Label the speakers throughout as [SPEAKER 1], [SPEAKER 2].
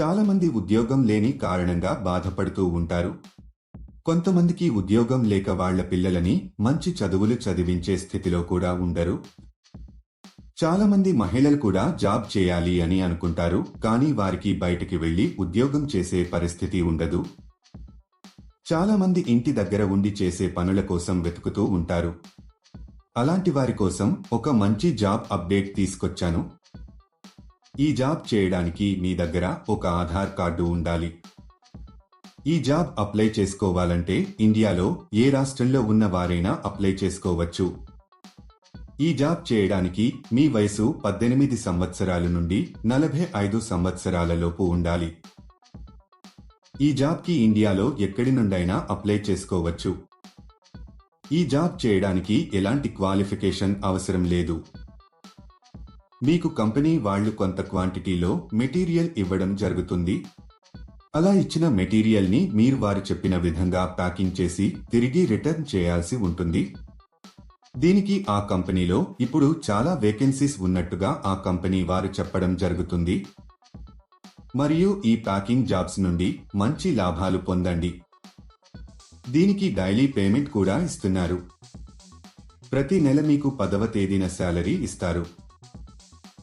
[SPEAKER 1] చాలామంది ఉద్యోగం లేని కారణంగా బాధపడుతూ ఉంటారు. కొంతమందికి ఉద్యోగం లేక వాళ్ళ పిల్లలని మంచి చదువులు చదివించే స్థితిలో కూడా ఉండరు. చాలామంది మహిళలు కూడా జాబ్ చేయాలి అని అనుకుంటారు కానీ వారికి బయటికి వెళ్ళి ఉద్యోగం చేసే పరిస్థితి ఉండదు. చాలామంది ఇంటి దగ్గర ఉండి చేసే పనుల కోసం వెతుకుతూ ఉంటారు. అలాంటి వారి కోసం ఒక మంచి జాబ్ అప్డేట్ తీసుకొచ్చాను. ఈ జాబ్ చేయడానికి మీ దగ్గర ఒక ఆధార్ కార్డు ఉండాలి. ఈ జాబ్ అప్లై చేసుకోవాలంటే ఇండియాలో ఏ రాష్ట్రంలో ఉన్న వారైనా అప్లై చేసుకోవచ్చు. ఈ జాబ్ చేయడానికి మీ వయసు పద్దెనిమిది సంవత్సరాల నుండి నలభై ఐదు సంవత్సరాలలోపు ఉండాలి. ఈ జాబ్కి ఇండియాలో ఎక్కడి నుండైనా అప్లై చేసుకోవచ్చు. ఈ జాబ్ చేయడానికి ఎలాంటి క్వాలిఫికేషన్ అవసరం లేదు. మీకు కంపెనీ వాళ్ళు కొంత క్వాంటిటీలో మెటీరియల్ ఇవ్వడం జరుగుతుంది. అలా ఇచ్చిన మెటీరియల్ని మీరు వారు చెప్పిన విధంగా ప్యాకింగ్ చేసి తిరిగి రిటర్న్ చేయాల్సి ఉంటుంది. దీనికి ఆ కంపెనీలో ఇప్పుడు చాలా వేకెన్సీస్ ఉన్నట్టుగా ఆ కంపెనీ వారు చెప్పడం జరుగుతుంది. మరియు ఈ ప్యాకింగ్ జాబ్స్ నుండి మంచి లాభాలు పొందండి. దీనికి డైలీ పేమెంట్ కూడా ఇస్తున్నారు. ప్రతి నెల మీకు పదవ తేదీన శాలరీ ఇస్తారు.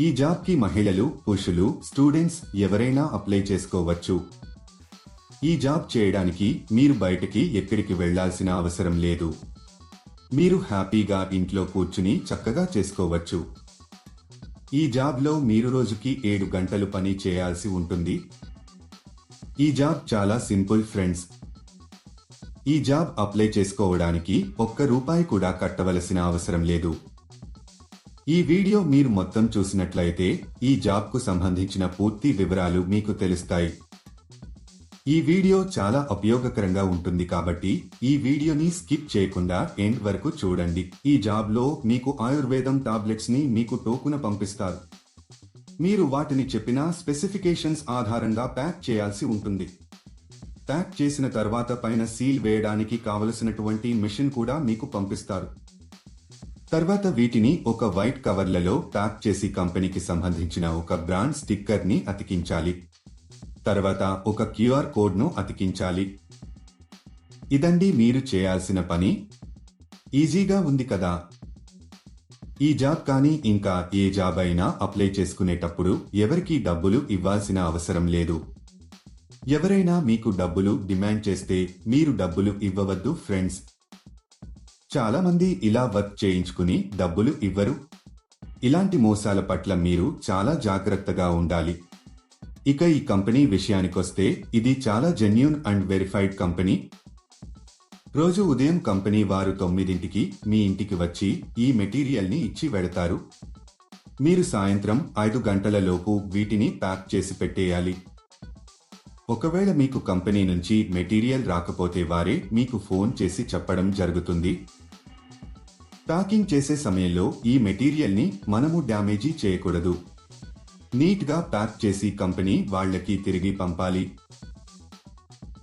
[SPEAKER 1] ఈ జాబ్కి మహిళలు పురుషులు స్టూడెంట్స్ ఎవరైనా అప్లై చేసుకోవచ్చు. ఈ జాబ్ చేయడానికి మీరు బయటికి ఎక్కడికి వెళ్ళాల్సిన అవసరం లేదు. మీరు హ్యాపీగా ఇంట్లో కూర్చుని చక్కగా చేసుకోవచ్చు. ఈ జాబ్లో మీరు రోజుకి ఏడు గంటలు పని చేయాల్సి ఉంటుంది. ఈ జాబ్ చాలా సింపుల్ ఫ్రెండ్స్. ఈ జాబ్ అప్లై చేసుకోవడానికి ఒక్క రూపాయి కూడా కట్టవలసిన అవసరం లేదు. ఈ వీడియో మీరు మొత్తం చూసినట్లయితే ఈ జాబ్కు సంబంధించిన పూర్తి వివరాలు మీకు తెలుస్తాయి. ఈ వీడియో చాలా ఉపయోగకరంగా ఉంటుంది కాబట్టి ఈ వీడియోని స్కిప్ చేయకుండా ఎండ్ వరకు చూడండి. ఈ జాబ్లో మీకు ఆయుర్వేదం టాబ్లెట్స్ని మీకు టోకున పంపిస్తారు. మీరు వాటిని చెప్పిన స్పెసిఫికేషన్స్ ఆధారంగా ప్యాక్ చేయాల్సి ఉంటుంది. ప్యాక్ చేసిన తర్వాత పైన సీల్ వేయడానికి కావలసినటువంటి మిషన్ కూడా మీకు పంపిస్తారు. తర్వాత వీటిని ఒక వైట్ కవర్లలో ప్యాక్ చేసి కంపెనీకి సంబంధించిన ఒక బ్రాండ్ స్టిక్కర్ని అతికించాలి. తర్వాత ఒక క్యూఆర్ కోడ్ను అతికించాలి. ఇదండి మీరు చేయాల్సిన పని. ఈజీగా ఉంది కదా. ఈ జాబ్ కానీ ఇంకా ఏ జాబ్ అయినా అప్లై చేసుకునేటప్పుడు ఎవరికీ డబ్బులు ఇవ్వాల్సిన అవసరం లేదు. ఎవరైనా మీకు డబ్బులు డిమాండ్ చేస్తే మీరు డబ్బులు ఇవ్వవద్దు ఫ్రెండ్స్. చాలా మంది ఇలా వర్క్ చేయించుకుని డబ్బులు ఇవ్వరు. ఇలాంటి మోసాల పట్ల మీరు చాలా జాగ్రత్తగా ఉండాలి. ఇక ఈ కంపెనీ విషయానికొస్తే ఇది చాలా జెన్యున్ అండ్ వెరిఫైడ్ కంపెనీ. రోజు ఉదయం కంపెనీ వారు తొమ్మిదింటికి మీ ఇంటికి వచ్చి ఈ మెటీరియల్ని ఇచ్చి వెడతారు. మీరు సాయంత్రం ఐదు గంటలలోపు వీటిని ప్యాక్ చేసి పెట్టేయాలి. ఒకవేళ మీకు కంపెనీ నుంచి మెటీరియల్ రాకపోతే వారే మీకు ఫోన్ చేసి చెప్పడం జరుగుతుంది. ప్యాకింగ్ చేసే సమయంలో ఈ మెటీరియల్ని మనము డ్యామేజీ చేయకూడదు. నీట్గా ప్యాక్ చేసి కంపెనీ వాళ్ళకి తిరిగి పంపాలి.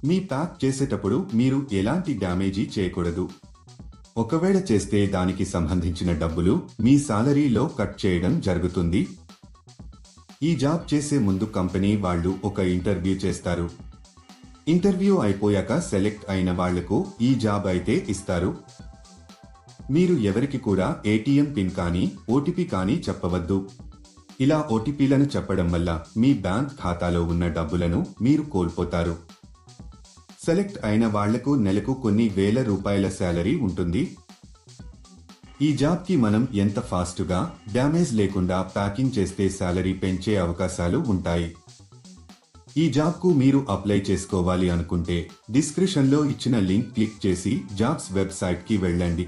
[SPEAKER 1] మీ ప్యాక్ చేసేటప్పుడు మీరు ఎలాంటి డ్యామేజీ చేయకూడదు. ఒకవేళ చేస్తే దానికి సంబంధించిన డబ్బులు మీ సాలరీలో కట్ చేయడం జరుగుతుంది. ఈ జాబ్ చేసే ముందు కంపెనీ వాళ్ళు ఒక ఇంటర్వ్యూ చేస్తారు. ఇంటర్వ్యూ అయిపోయాక సెలెక్ట్ అయిన వాళ్ళకు ఈ జాబ్ అయితే ఇస్తారు. మీరు ఎవరికి కూడా ఏటీఎం పిన్ కానీ ఓటీపీ కానీ చెప్పవద్దు. ఇలా ఓటీపీలను చెప్పడం వల్ల మీ బ్యాంక్ ఖాతాలో ఉన్న డబ్బులను మీరు కోల్పోతారు. సెలెక్ట్ అయిన వాళ్ళకు నెలకు కొన్ని వేల రూపాయల శాలరీ ఉంటుంది. ఈ జాబ్కి మనం ఎంత ఫాస్ట్గా డ్యామేజ్ లేకుండా ప్యాకింగ్ చేస్తే శాలరీ పెంచే అవకాశాలు ఉంటాయి. ఈ జాబ్కు మీరు అప్లై చేసుకోవాలి అనుకుంటే డిస్క్రిప్షన్లో ఇచ్చిన లింక్ క్లిక్ చేసి జాబ్స్ వెబ్సైట్కి వెళ్ళండి.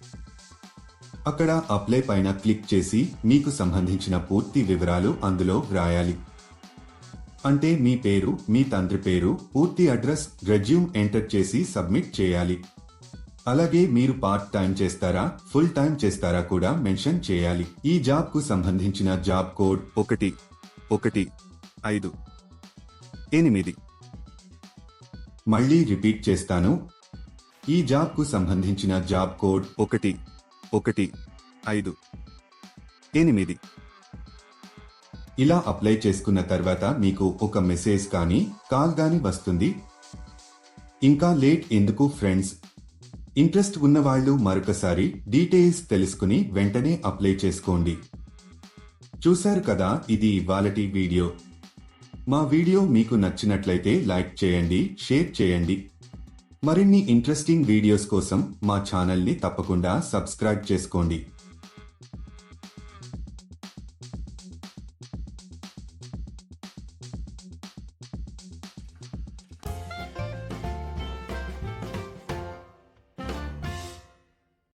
[SPEAKER 1] అక్కడ అప్లై పైన క్లిక్ చేసి మీకు సంబంధించిన పూర్తి వివరాలు అందులో వ్రాయాలి. అంటే మీ పేరు మీ తండ్రి పేరు పూర్తి అడ్రస్ రెజ్యూమ్ ఎంటర్ చేసి సబ్మిట్ చేయాలి. అలాగే మీరు పార్ట్ టైం చేస్తారా ఫుల్ టైం చేస్తారా కూడా మెన్షన్ చేయాలి. ఈ జాబ్కు సంబంధించిన జాబ్ కోడ్ ఒకటి ఒకటి ఐదు ఎనిమిది. మళ్ళీ రిపీట్ చేస్తాను. ఈ జాబ్కు సంబంధించిన జాబ్ కోడ్ ఒకటి ఒకటి ఐదు ఎనిమిది. ఇలా అప్లై చేసుకున్న తర్వాత మీకు ఒక మెసేజ్ కానీ కాల్ కానీ వస్తుంది. ఇంకా లేట్ ఎందుకు ఫ్రెండ్స్? ఇంట్రెస్ట్ ఉన్నవాళ్ళు మరొకసారి డీటెయిల్స్ తెలుసుకుని వెంటనే అప్లై చేసుకోండి. చూశారు కదా ఇది ఇవాళటి వీడియో. మా వీడియో మీకు నచ్చినట్లయితే లైక్ చేయండి షేర్ చేయండి. మరిన్ని ఇంట్రెస్టింగ్ వీడియోస్ కోసం మా ఛానల్ని తప్పకుండా సబ్స్క్రైబ్ చేసుకోండి.